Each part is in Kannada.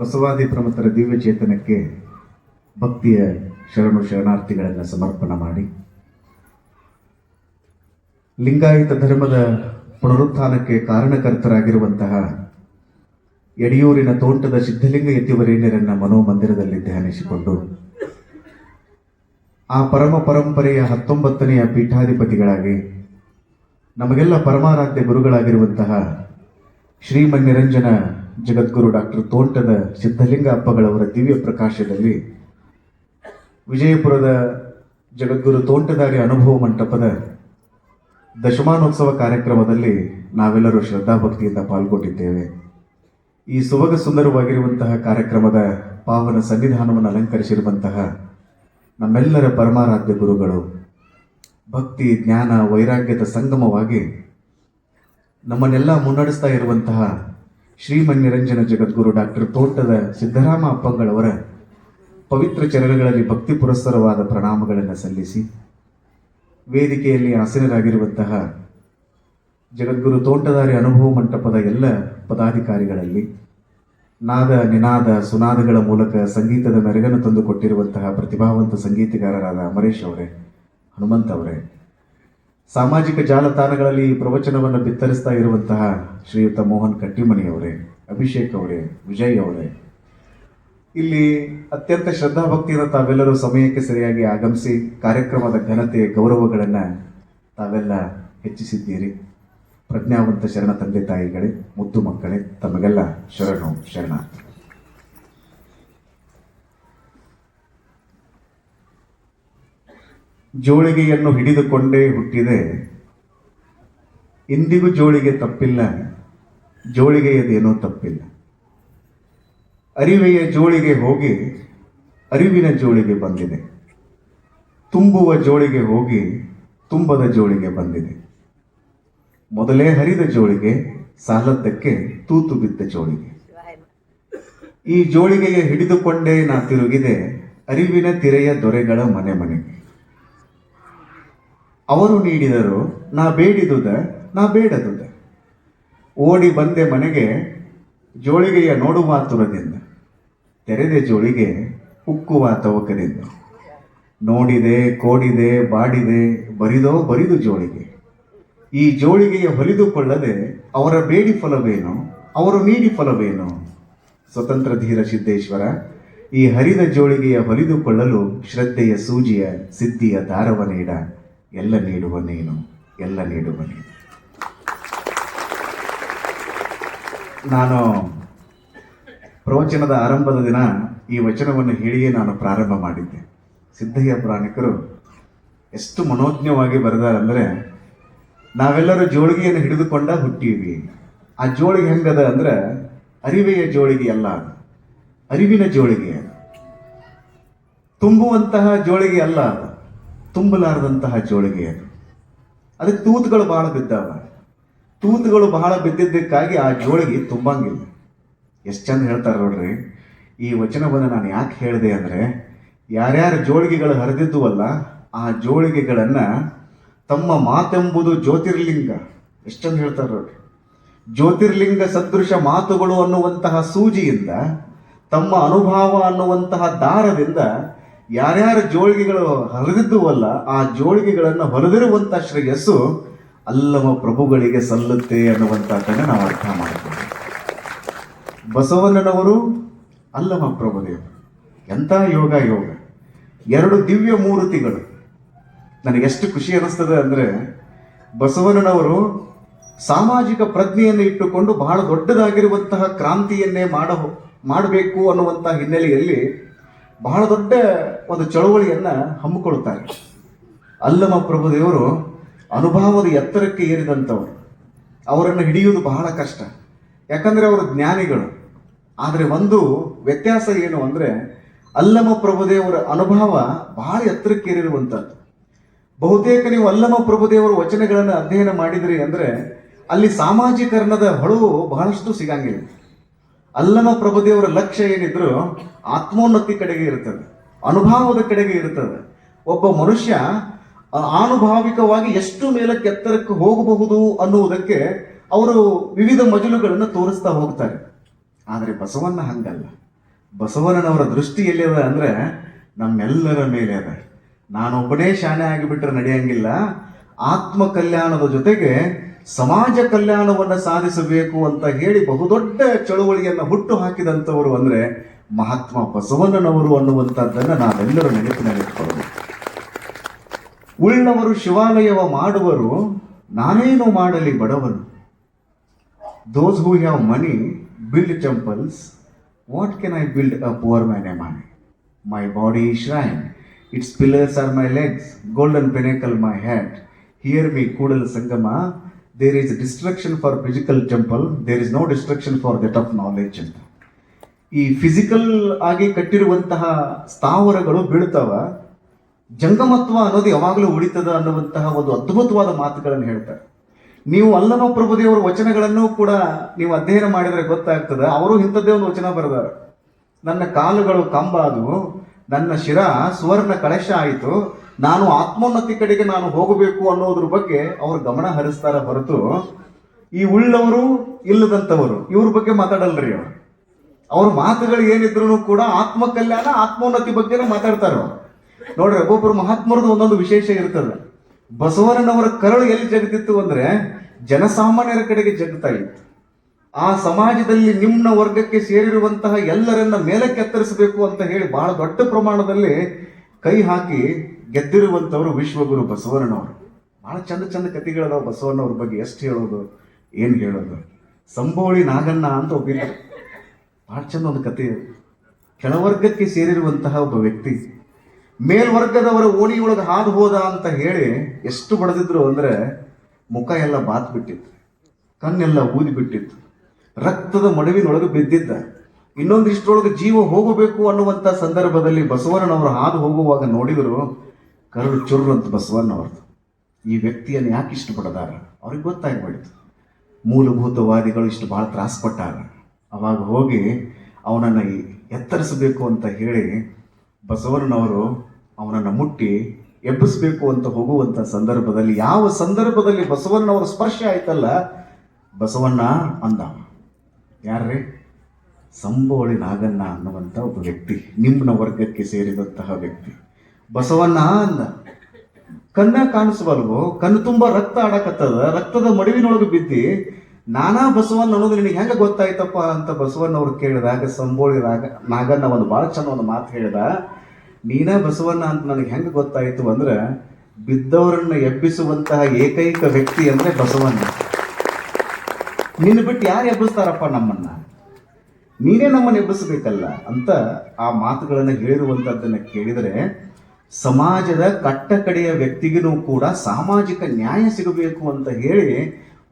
ಬಸವಾದಿ ಪ್ರಮುಖರ ದಿವ್ಯ ಚೇತನಕ್ಕೆ ಭಕ್ತಿಯ ಶರಣು ಶರಣಾರ್ಥಿಗಳನ್ನು ಸಮರ್ಪಣ ಮಾಡಿ. ಲಿಂಗಾಯತ ಧರ್ಮದ ಪುನರುತ್ಥಾನಕ್ಕೆ ಕಾರಣಕರ್ತರಾಗಿರುವಂತಹ ಯಡಿಯೂರಿನ ತೋಂಟದ ಸಿದ್ಧಲಿಂಗ ಯತಿವರೇಣ್ಯರನ್ನ ಮನೋಮಂದಿರದಲ್ಲಿ ಧ್ಯಾನಿಸಿಕೊಂಡು, ಆ ಪರಮ ಪರಂಪರೆಯ ಹತ್ತೊಂಬತ್ತನೆಯ ಪೀಠಾಧಿಪತಿಗಳಾಗಿ ನಮಗೆಲ್ಲ ಪರಮಾರಾಧ್ಯ ಗುರುಗಳಾಗಿರುವಂತಹ ಶ್ರೀಮನ್ನಿರಂಜನ ಜಗದ್ಗುರು ಡಾಕ್ಟರ್ ತೋಂಟದ ಸಿದ್ಧಲಿಂಗ ಅಪ್ಪಗಳವರ ದಿವ್ಯ ಪ್ರಕಾಶದಲ್ಲಿ ವಿಜಯಪುರದ ಜಗದ್ಗುರು ತೋಂಟದಾರಿ ಅನುಭವ ಮಂಟಪದ ದಶಮಾನೋತ್ಸವ ಕಾರ್ಯಕ್ರಮದಲ್ಲಿ ನಾವೆಲ್ಲರೂ ಶ್ರದ್ಧಾಭಕ್ತಿಯಿಂದ ಪಾಲ್ಗೊಂಡಿದ್ದೇವೆ. ಈ ಸುಭಗ ಸುಂದರವಾಗಿರುವಂತಹ ಕಾರ್ಯಕ್ರಮದ ಪಾವನ ಸನ್ನಿಧಾನವನ್ನು ಅಲಂಕರಿಸಿರುವಂತಹ ನಮ್ಮೆಲ್ಲರ ಪರಮಾರಾಧ್ಯ ಗುರುಗಳು, ಭಕ್ತಿ, ಜ್ಞಾನ, ವೈರಾಗ್ಯದ ಸಂಗಮವಾಗಿ ನಮ್ಮನ್ನೆಲ್ಲ ಮುನ್ನಡೆಸ್ತಾ ಇರುವಂತಹ ಶ್ರೀಮನ್ನಿರಂಜನ ಜಗದ್ಗುರು ಡಾಕ್ಟರ್ ತೋಟದ ಸಿದ್ದರಾಮ ಅಪ್ಪಂಗಳವರ ಪವಿತ್ರ ಚರಣಗಳಲ್ಲಿ ಭಕ್ತಿ ಪುರಸ್ಸರವಾದ ಪ್ರಣಾಮಗಳನ್ನು ಸಲ್ಲಿಸಿ ವೇದಿಕೆಯಲ್ಲಿ ಆಸೀನರಾಗಿರುವಂತಹ ಜಗದ್ಗುರು ತೋಂಟದಾರಿ ಅನುಭವ ಮಂಟಪದ ಎಲ್ಲ ಪದಾಧಿಕಾರಿಗಳಲ್ಲಿ ನಾದ ನಿನಾದ ಸುನಾದಗಳ ಮೂಲಕ ಸಂಗೀತದ ಮೆರಗನ್ನು ತಂದುಕೊಟ್ಟಿರುವಂತಹ ಪ್ರತಿಭಾವಂತ ಸಂಗೀತಗಾರರಾದ ಅಮರೇಶ್ ಅವರೇ, ಹನುಮಂತ್ ಅವರೇ ಸಾಮಾಜಿಕ ಜಾಲತಾಣಗಳಲ್ಲಿ ಈ ಪ್ರವಚನವನ್ನು ಬಿತ್ತರಿಸ್ತಾ ಇರುವಂತಹ ಶ್ರೀಯುತ ಮೋಹನ್ ಕಟ್ಟಿಮನಿಯವರೇ ಅಭಿಷೇಕ್ ಅವರೇ, ವಿಜಯ್ ಅವರೇ, ಇಲ್ಲಿ ಅತ್ಯಂತ ಶ್ರದ್ಧಾಭಕ್ತಿಯಿಂದ ತಾವೆಲ್ಲರೂ ಸಮಯಕ್ಕೆ ಸರಿಯಾಗಿ ಆಗಮಿಸಿ ಕಾರ್ಯಕ್ರಮದ ಘನತೆ ಗೌರವಗಳನ್ನು ತಾವೆಲ್ಲ ಹೆಚ್ಚಿಸಿದ್ದೀರಿ. ಪ್ರಜ್ಞಾವಂತ ಶರಣ ತಂದೆ ತಾಯಿಗಳೇ, ಮುದ್ದು ಮಕ್ಕಳೇ, ತಮಗೆಲ್ಲ ಶರಣು ಶರಣ ಜೋಳಿಗೆಯನ್ನು ಹಿಡಿದುಕೊಂಡೇ ಹುಟ್ಟಿದೆ. ಇಂದಿಗೂ ಜೋಳಿಗೆ ತಪ್ಪಿಲ್ಲ. ಜೋಳಿಗೆಯದೇನೋ ತಪ್ಪಿಲ್ಲ. ಅರಿವೆಯ ಜೋಳಿಗೆ ಹೋಗಿ ಅರಿವಿನ ಜೋಳಿಗೆ ಬಂದಿದೆ. ತುಂಬುವ ಜೋಳಿಗೆ ಹೋಗಿ ತುಂಬದ ಜೋಳಿಗೆ ಬಂದಿದೆ. ಮೊದಲೇ ಹರಿದ ಜೋಳಿಗೆ, ಸಾಲದ್ದಕ್ಕೆ ತೂತು ಬಿದ್ದ ಜೋಳಿಗೆ. ಈ ಜೋಳಿಗೆಯ ಹಿಡಿದುಕೊಂಡೇ ನಾ ತಿರುಗಿದೆ ಅರಿವಿನ ತಿರೆಯ ದೊರೆಗಳ ಮನೆ ಮನೆಗೆ. ಅವರು ನೀಡಿದರು, ನಾ ಬೇಡಿದುದ, ನಾ ಬೇಡದುದ. ಓಡಿ ಬಂದೆ ಮನೆಗೆ, ಜೋಳಿಗೆಯ ನೋಡುವ ತುರದಿಂದ ತೆರೆದೆ ಜೋಳಿಗೆ ಉಕ್ಕುವ ತವಕದಿಂದ. ನೋಡಿದೆ, ಕೋಡಿದೆ, ಬಾಡಿದೆ, ಬರಿದೋ ಬರಿದು ಜೋಳಿಗೆ. ಈ ಜೋಳಿಗೆಯ ಹೊಲಿದುಕೊಳ್ಳದೆ ಅವರ ಬೇಡಿ ಫಲವೇನು, ಅವರು ನೀಡಿ ಫಲವೇನು? ಸ್ವತಂತ್ರ ಧೀರ ಸಿದ್ದೇಶ್ವರ, ಈ ಹರಿದ ಜೋಳಿಗೆಯ ಹೊಲಿದುಕೊಳ್ಳಲು ಶ್ರದ್ಧೆಯ ಸೂಜಿಯ ಸಿದ್ಧಿಯ ದಾರವ ನೀಡ. ಎಲ್ಲ ನೀಡುವ ನೀನು, ಎಲ್ಲ ನೀಡುವ ನೀನು. ನಾನು ಪ್ರವಚನದ ಆರಂಭದ ದಿನ ಈ ವಚನವನ್ನು ಹೇಳಿಯೇ ನಾನು ಪ್ರಾರಂಭ ಮಾಡಿದ್ದೆ. ಸಿದ್ಧಯ್ಯ ಪುರಾಣಿಕರು ಎಷ್ಟು ಮನೋಜ್ಞವಾಗಿ ಬರೆದಾರಂದರೆ, ನಾವೆಲ್ಲರೂ ಜೋಳಿಗೆಯನ್ನು ಹಿಡಿದುಕೊಂಡ ಹುಟ್ಟೀವಿ. ಆ ಜೋಳಿಗೆ ಹೆಂಗದ ಅಂದ್ರೆ, ಅರಿವೆಯ ಜೋಳಿಗೆ ಅಲ್ಲ ಅರಿವಿನ ಜೋಳಿಗೆ ತುಂಬುವಂತಹ ಜೋಳಿಗೆ ಅಲ್ಲ ಅದು. ತುಂಬಲಾರದಂತಹ ಜೋಳಿಗೆ ಅದು. ಅದಕ್ಕೆ ತೂತುಗಳು ಬಹಳ ಬಿದ್ದಾವ. ತೂತುಗಳು ಬಹಳ ಬಿದ್ದಿದ್ದಕ್ಕಾಗಿ ಆ ಜೋಳಿಗೆ ತುಂಬಂಗಿಲ್ಲ. ಎಷ್ಟು ಚಂದ ಹೇಳ್ತಾರೆ ನೋಡ್ರಿ, ಈ ವಚನವನ್ನು ನಾನು ಯಾಕೆ ಹೇಳಿದೆ ಅಂದರೆ, ಯಾರ್ಯಾರ ಜೋಳಿಗೆಗಳು ಹರಿದಿದ್ದುವಲ್ಲ, ಆ ಜೋಳಿಗೆಗಳನ್ನು ತಮ್ಮ ಮಾತೆಂಬುದು ಜ್ಯೋತಿರ್ಲಿಂಗ. ಎಷ್ಟು ಚಂದ ಹೇಳ್ತಾರೆ ನೋಡ್ರಿ. ಜ್ಯೋತಿರ್ಲಿಂಗ ಸದೃಶ ಮಾತುಗಳು ಅನ್ನುವಂತಹ ಸೂಜಿಯಿಂದ, ತಮ್ಮ ಅನುಭವ ಅನ್ನುವಂತಹ ದಾರದಿಂದ ಯಾರ್ಯಾರ ಜೋಳಿಗೆಗಳು ಹರಿದಿದ್ದುವಲ್ಲ ಆ ಜೋಳಿಗೆಗಳನ್ನು ಹೊರದಿರುವಂಥ ಶ್ರೇಯಸ್ಸು ಅಲ್ಲಮ ಪ್ರಭುಗಳಿಗೆ ಸಲ್ಲುತ್ತೆ ಅನ್ನುವಂಥದ್ದನ್ನು ನಾವು ಅರ್ಥ ಮಾಡ್ತೀವಿ. ಬಸವಣ್ಣನವರು ಅಲ್ಲಮ ಪ್ರಭುದೇವರು. ಎಂಥ ಯೋಗ ಯೋಗ. ಎರಡು ದಿವ್ಯ ಮೂರ್ತಿಗಳು. ನನಗೆಷ್ಟು ಖುಷಿ ಅನ್ನಿಸ್ತದೆ ಅಂದರೆ ಬಸವಣ್ಣನವರು ಸಾಮಾಜಿಕ ಪ್ರಜ್ಞೆಯನ್ನು ಇಟ್ಟುಕೊಂಡು ಬಹಳ ದೊಡ್ಡದಾಗಿರುವಂತಹ ಕ್ರಾಂತಿಯನ್ನೇ ಮಾಡ ಮಾಡಬೇಕು ಅನ್ನುವಂಥ ಹಿನ್ನೆಲೆಯಲ್ಲಿ ಬಹಳ ದೊಡ್ಡ ಒಂದು ಚಳುವಳಿಯನ್ನು ಹಮ್ಮಿಕೊಳ್ಳುತ್ತಾರೆ. ಅಲ್ಲಮ ಪ್ರಭುದೇವರು ಅನುಭವದ ಎತ್ತರಕ್ಕೆ ಏರಿದಂಥವ್ರು. ಅವರನ್ನು ಹಿಡಿಯುವುದು ಬಹಳ ಕಷ್ಟ. ಯಾಕಂದ್ರೆ ಅವರು ಜ್ಞಾನಿಗಳು. ಆದರೆ ಒಂದು ವ್ಯತ್ಯಾಸ ಏನು ಅಂದರೆ ಅಲ್ಲಮ ಪ್ರಭುದೇವರ ಅನುಭವ ಬಹಳ ಎತ್ತರಕ್ಕೆ ಏರಿರುವಂಥದ್ದು. ಬಹುತೇಕ ನೀವು ಅಲ್ಲಮ ಪ್ರಭುದೇವರ ವಚನಗಳನ್ನು ಅಧ್ಯಯನ ಮಾಡಿದ್ರಿ ಅಂದರೆ ಅಲ್ಲಿ ಸಾಮಾಜೀಕರಣದ ಹೊಳವು ಬಹಳಷ್ಟು ಸಿಗಂಗಿಲ್ಲ. ಅಲ್ಲಮ ಪ್ರಭುದೇವರ ಲಕ್ಷ್ಯ ಏನಿದ್ರು ಆತ್ಮೋನ್ನತಿ ಕಡೆಗೆ ಇರ್ತದೆ, ಅನುಭವದ ಕಡೆಗೆ ಇರ್ತದೆ. ಒಬ್ಬ ಮನುಷ್ಯ ಆನುಭಾವಿಕವಾಗಿ ಎಷ್ಟು ಮೇಲಕ್ಕೆ ಎತ್ತರಕ್ಕೆ ಹೋಗಬಹುದು ಅನ್ನುವುದಕ್ಕೆ ಅವರು ವಿವಿಧ ಮಜಲುಗಳನ್ನು ತೋರಿಸ್ತಾ ಹೋಗ್ತಾರೆ. ಆದರೆ ಬಸವಣ್ಣ ಹಂಗಲ್ಲ. ಬಸವಣ್ಣನವರ ದೃಷ್ಟಿಯಲ್ಲಿ ಅದ ಅಂದರೆ ನಮ್ಮೆಲ್ಲರ ಮೇಲೆ ಅದ ನಾನೊಬ್ಬನೇ ಶಾಣೆ ಆಗಿಬಿಟ್ರೆ ನಡೆಯಂಗಿಲ್ಲ. ಆತ್ಮ ಕಲ್ಯಾಣದ ಜೊತೆಗೆ ಸಮಾಜ ಕಲ್ಯಾಣವನ್ನು ಸಾಧಿಸಬೇಕು ಅಂತ ಹೇಳಿ ಬಹುದೊಡ್ಡ ಚಳುವಳಿಯನ್ನು ಹುಟ್ಟು ಹಾಕಿದಂಥವರು ಅಂದರೆ ಮಹಾತ್ಮ ಬಸವಣ್ಣನವರು ಅನ್ನುವಂಥದ್ದನ್ನು ನಾವೆಲ್ಲರೂ ನೆನಪಿನಲ್ಲಿಟ್ಕೊಳ್ಳೋದು ಉಳ್ಳವರು ಶಿವಾಲಯವ ಮಾಡುವರು, ನಾನೇನು ಮಾಡಲಿ ಬಡವನು? Those who have money build temples what can I build a poor man a money my body shrine its pillars are my legs golden pinnacle my head hear me Kudala Sangama there is destruction for physical temple there is no destruction for that of knowledge ಅಂತ. ಈ ಫಿಸಿಕಲ್ ಆಗಿ ಕಟ್ಟಿರುವಂತಹ ಸ್ಥಾವರಗಳು ಬೀಳ್ತಾವ. ಜಂಗಮತ್ವ ಅನ್ನೋದು ಯಾವಾಗಲೂ ಉಳಿತದ ಅನ್ನುವಂತಹ ಒಂದು ಅದ್ಭುತವಾದ ಮಾತುಗಳನ್ನು ಹೇಳ್ತಾರೆ. ನೀವು ಅಲ್ಲಮ ಪ್ರಭುದೇವರ ವಚನಗಳನ್ನು ಕೂಡ ನೀವು ಅಧ್ಯಯನ ಮಾಡಿದರೆ ಗೊತ್ತಾಗ್ತದೆ. ಅವರು ಇಂಥದ್ದೇ ಒಂದು ವಚನ ಬರೆದಾರೆ. ನನ್ನ ಕಾಲುಗಳು ಕಂಬ ಅದು ನನ್ನ ಶಿರ ಸುವರ್ಣ ಕಳಶ ಆಯಿತು ನಾನು ಆತ್ಮೋನ್ನತಿ ಕಡೆಗೆ ನಾನು ಹೋಗಬೇಕು ಅನ್ನೋದ್ರ ಬಗ್ಗೆ ಅವರು ಗಮನ ಹರಿಸ್ತಾರ ಹೊರತು ಈ ಉಳ್ಳವರು ಇಲ್ಲದಂಥವರು, ಇವ್ರ ಬಗ್ಗೆ ಮಾತಾಡಲ್ರಿ ಅವರು. ಅವ್ರ ಮಾತುಗಳು ಏನಿದ್ರು ಕೂಡ ಆತ್ಮ ಕಲ್ಯಾಣ ಆತ್ಮೋನ್ನತಿ ಬಗ್ಗೆನೇ ಮಾತಾಡ್ತಾರ ಅವ್ರು. ನೋಡ್ರಿ ಒಬ್ಬೊಬ್ಬರು ಮಹಾತ್ಮರದ್ದು ಒಂದೊಂದು ವಿಶೇಷ ಇರ್ತದೆ. ಬಸವಣ್ಣನವರ ಕರಳು ಎಲ್ಲಿ ಜಗತ್ತಿತ್ತು ಅಂದ್ರೆ ಜನಸಾಮಾನ್ಯರ ಕಡೆಗೆ ಜಗ್ತಾ ಇತ್ತು. ಆ ಸಮಾಜದಲ್ಲಿ ನಿಮ್ಮ ವರ್ಗಕ್ಕೆ ಸೇರಿರುವಂತಹ ಎಲ್ಲರನ್ನ ಮೇಲೆ ಕೆತ್ತರಿಸಬೇಕು ಅಂತ ಹೇಳಿ ಬಹಳ ದೊಡ್ಡ ಪ್ರಮಾಣದಲ್ಲಿ ಕೈ ಹಾಕಿ ಗೆದ್ದಿರುವಂತವರು ವಿಶ್ವಗುರು ಬಸವಣ್ಣನವರು. ಬಹಳ ಚಂದ ಚಂದ ಕಥೆಗಳದಾವ ಬಸವಣ್ಣವ್ರ ಬಗ್ಗೆ ಎಷ್ಟು ಹೇಳೋದು, ಏನು ಹೇಳೋದು. ಸಂಬೋಳಿ ನಾಗಣ್ಣ ಅಂತ ಒಬ್ಬಿದ್ರು ಭಾಳ ಚಂದ ಒಂದು ಅದು. ಕೆಳವರ್ಗಕ್ಕೆ ಸೇರಿರುವಂತಹ ಒಬ್ಬ ವ್ಯಕ್ತಿ, ಮೇಲ್ವರ್ಗದವರ ಓಣಿಯೊಳಗೆ ಹಾದು ಹೋದ ಅಂತ ಹೇಳಿ ಎಷ್ಟು ಬಡದಿದ್ರು ಅಂದ್ರೆ ಮುಖ ಎಲ್ಲ ಬಾತ್ ಬಿಟ್ಟಿತ್ತು, ಕಣ್ಣೆಲ್ಲ ಊದಿ ಬಿಟ್ಟಿತ್ತು, ರಕ್ತದ ಮಡುವಿನೊಳಗೆ ಬಿದ್ದಿದ್ದ. ಇನ್ನೊಂದಿಷ್ಟರೊಳಗೆ ಜೀವ ಹೋಗಬೇಕು ಅನ್ನುವಂಥ ಸಂದರ್ಭದಲ್ಲಿ ಬಸವಣ್ಣನವರು ಹಾದು ಹೋಗುವಾಗ ನೋಡಿದ್ರು ಕರಡು ಚುರ್ರು ಅಂತ ಬಸವಣ್ಣವ್ರದ್ದು ಈ ವ್ಯಕ್ತಿಯನ್ನು ಯಾಕೆ ಇಷ್ಟಪಡದಾರ ಅವ್ರಿಗೆ ಗೊತ್ತಾಗ್ಬಿಡ್ತು. ಮೂಲಭೂತವಾದಿಗಳು ಇಷ್ಟು ಭಾಳ ತ್ರಾಸಪಟ್ಟಾರ. ಅವಾಗ ಹೋಗಿ ಅವನನ್ನು ಎತ್ತರಿಸಬೇಕು ಅಂತ ಹೇಳಿ ಬಸವಣ್ಣನವರು ಅವನನ್ನು ಮುಟ್ಟಿ ಎಬ್ಬಿಸಬೇಕು ಅಂತ ಹೋಗುವಂಥ ಸಂದರ್ಭದಲ್ಲಿ ಯಾವ ಸಂದರ್ಭದಲ್ಲಿ ಬಸವಣ್ಣನವರ ಸ್ಪರ್ಶ ಆಯ್ತಲ್ಲ, ಬಸವಣ್ಣ ಅಂದ. ಯಾರ್ರೀ? ಸಂಬೋಳಿ ನಾಗಣ್ಣ ಅನ್ನುವಂಥ ಒಬ್ಬ ವ್ಯಕ್ತಿ ನಿಮ್ಮನ ವರ್ಗಕ್ಕೆ ಸೇರಿದಂತಹ ವ್ಯಕ್ತಿ. ಬಸವಣ್ಣ ಅಂದ. ಕಣ್ಣ ಕಾಣಿಸ್ಬಲ್ವು ಕಣ್ಣು ತುಂಬ ರಕ್ತ ಆಡಕತ್ತದ. ರಕ್ತದ ಮಡುವಿನೊಳಗೆ ಬಿದ್ದಿ, ನಾನಾ ಬಸವಣ್ಣ ಅನ್ನೋದು ನಿನಗೆ ಹೆಂಗೆ ಗೊತ್ತಾಯ್ತಪ್ಪ? ಅಂತ ಬಸವಣ್ಣ ಅವ್ರು ಕೇಳಿದಾಗ, ಸಂಬೋಳಿ ರಾಗ, ನಾಗಣ್ಣ ಒಂದು ಭಾಳ ಚಂದ ಒಂದು ಮಾತು ಹೇಳಿದ. ನೀನೇ ಬಸವಣ್ಣ ಅಂತ ನನಗೆ ಹೆಂಗೆ ಗೊತ್ತಾಯಿತು ಅಂದ್ರೆ, ಬಿದ್ದವರನ್ನ ಎಬ್ಬಿಸುವಂತಹ ಏಕೈಕ ವ್ಯಕ್ತಿ ಅಂದ್ರೆ ಬಸವಣ್ಣ. ನಿನ್ನ ಬಿಟ್ಟು ಯಾರು ಎಬ್ಬಿಸ್ತಾರಪ್ಪ ನಮ್ಮನ್ನ? ನೀನೇ ನಮ್ಮನ್ನು ಎಬ್ಬಿಸಬೇಕಲ್ಲ? ಅಂತ ಆ ಮಾತುಗಳನ್ನು ಹೇಳಿರುವಂಥದ್ದನ್ನು ಕೇಳಿದರೆ ಸಮಾಜದ ಕಟ್ಟಕಡೆಯ ವ್ಯಕ್ತಿಗೂ ಕೂಡ ಸಾಮಾಜಿಕ ನ್ಯಾಯ ಸಿಗಬೇಕು ಅಂತ ಹೇಳಿ